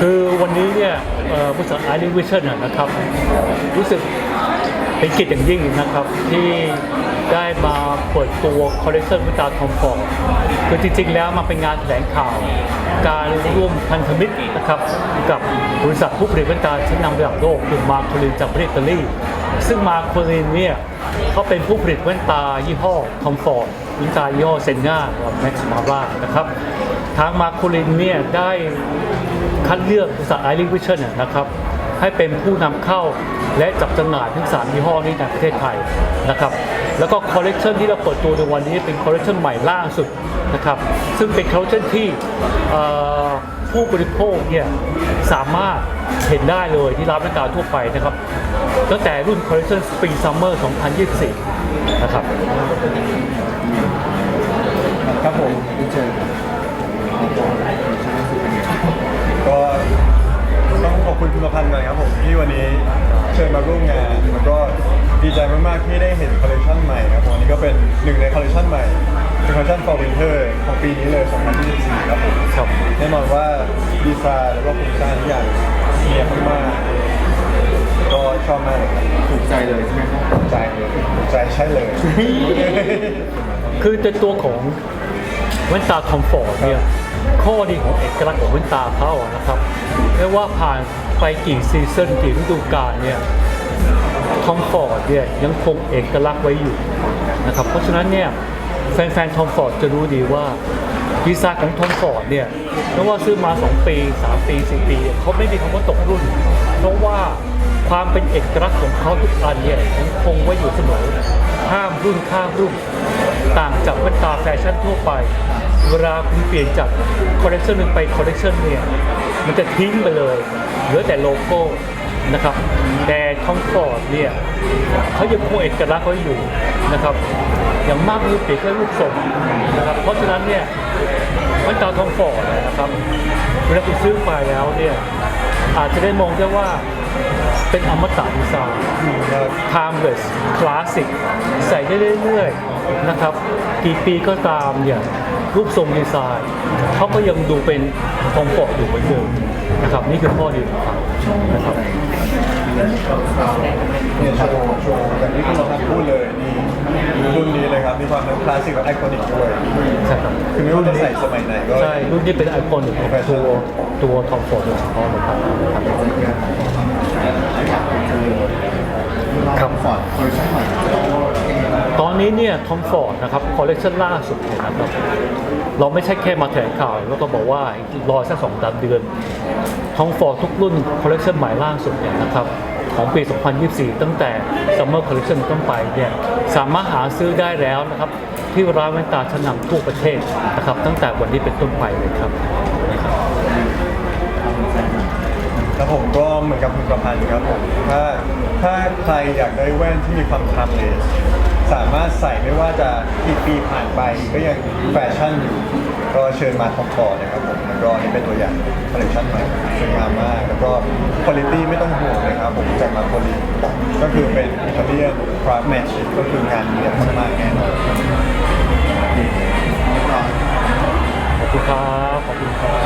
คือวันนี้เนี่ยบริษัทไอริวิชั่นนะครับรู้สึกเป็นเกียรติอย่างยิ่งนะครับ ที่ได้มาเปิดตัวคอลเลคชันวิตาทอมฟอร์ดคือจริงๆ แล้วมันเป็นงานแถลงข่าว การร่วมพันธมิตรนะครับ กับบริษัทผู้ผลิตแว่นตาชั้นนำระดับโลกคือมาโคลินจากประเทศอิตาลีซึ่งมาโคลินเนี่ยเขาเป็นผู้ผลิตแว่นตายี่ห้อทอมฟอร์ดว่นตายี่ห้อเซนง่ากับแม็กซ์มาร่านะครับ ทางมาโคลินเนี่ยได้ คัดเลือกบริษัทไอริวิชั่นนะครับให้เป็นผู้นำเข้าและจับจำหน่ายทั้งสามยี่ห้อนี้ในประเทศไทยนะครับแล้วก็คอลเลกชันที่เราเปิดตัวในวันนี้เป็นคอลเลกชันใหม่ล่าสุดนะครับซึ่งเป็นคอลเลกชันที่ผู้บริโภคเนี่ยสามารถเห็นได้เลยที่ร้านบริการทั่วไปนะครับตั้งแต่รุ่นคอลเลกชันสปริงซัมเมอร์2024 นะครับ คุณคุณประพันธ์หน่อยครับผมที่วันนี้เชิญมาร่วมงานแล้วก็ดีใจมากๆที่ได้เห็นคอลเลคชันใหม่ครับผมอันนี้ก็เป็นหนึ่งในคอลเลคชันใหม่เป็นคอลเลคชัน for winter ของปีนี้เลย 2024 ครับผมครับแน่นอนว่าดีไซน์แล้วก็โครงสร้างทุกอย่างเนียบมากๆก็ชอบมากเลยครับถูกใจเลยใช่ไหมครับถูกใจเลยถูกใจใช่เลย คือในตัวของแว่นตาคอมฟอร์ตเนี่ยข้อดีของเอกลักษณ์ของแว่นตาเขาอะนะครับไม่ว่าผ่าน ไปกี่ซีซันกี่ฤดูกาลเนี่ยคอมฟอร์ตเนี่ยยังคงเอกลักษณ์ไว้อยู่นะครับเพราะฉะนั้นเนี่ยแฟนๆทอมฟอร์ดจะรู้ดีว่าดีซน์ของทอมฟอร์ดเนี่ยไม่ว่าซื้อมา 2 ปี 3 ปี 4 ปีเขาไม่มีคำว่าตกรุ่น เพราะว่าความเป็นเอกลักษณ์ของเขาทุกอันเนี่ยยังคงไว้อยู่เสมอข้ามรุ่นข้ามรุ่น ต่างจากแว่นตาแฟชั่นทั่วไป เวลาคุณเปลี่ยนจากคอลเลคชันหนึ่งไปคอลเลคชันเนี่ยมันจะทิ้งไปเลย เหลือแต่โลโก้นะครับ แต่ทอมฟอร์ดเนี่ยเขายังคงเอกลักษณ์ไว้อยู่นะครับ อย่างมากคือเปลี่ยนแค่รูปทรงนะครับ เพราะฉะนั้นเนี่ยแว่นตาทอมฟอร์ดนะครับเวลาคุณซื้อไปแล้วเนี่ยอาจจะได้มองได้ว่าเป็นอมตะดีไซน์ timeless classic ใส่ได้เรื่อยๆนะครับ กี่ปีก็ตามเนี่ยรูปทรงดีไซน์เขาก็ยังดูเป็นคอมฟอร์ตอยู่เหมือนเดิม นะครับนี่คือข้อดีของเขานะครับเนี่ยโชว์โชว์อย่างที่คุณประพันธ์พูดเลยนี่รุ่นนี้เลยครับมีความทั้งคลาสสิกและไอคอนิกด้วยใช่ครับคือไม่ว่าจะใส่สมัยไหนก็ใช่รุ่นนี้เป็นไอคอนของตัวตัวทอมฟอร์ดโดยเฉพาะเลยครับครับฟอร์ดคอลเลคชั่นใหม่ตอนนี้เนี่ยทอมฟอร์ดนะครับคอลเลคชันล่าสุดเนี่ยนะครับ เราไม่ใช่แค่มาแถลงข่าวแล้วก็บอกว่ารอสักสองสามเดือนทอมฟอร์ทุกรุ่นคอลเลคชันใหม่ล่าสุดเนี่ยนะครับของปี 2024 ตั้งแต่ Summer Collection ต้นไปเนี่ยสามารถหาซื้อได้แล้วนะครับ ที่ร้านแว่นตาชั้นนำทั่วประเทศนะครับ ตั้งแต่วันนี้เป็นต้นไปเลยครับแล้วผมก็เหมือนกับคุณประพันธ์ครับผมถ้าถ้าใครอยากได้แว่นที่มีความทัมเลย สามารถใส่ไม่ว่าจะกี่ปีผ่านไปก็ยังแฟชั่นอยู่ ก็เชิญมาทองคอนะครับผมแล้วก็นี่เป็นตัวอย่างคอลเลคชันใหม่สวยงามมาก แล้วก็คุณภาพไม่ต้องห่วงเลยครับผมจากมาโคลีก็คือเป็นอิตาเลียนคราฟแมชก็คืองานเนียบมากๆแน่นอนขอบคุณครับขอบคุณครับ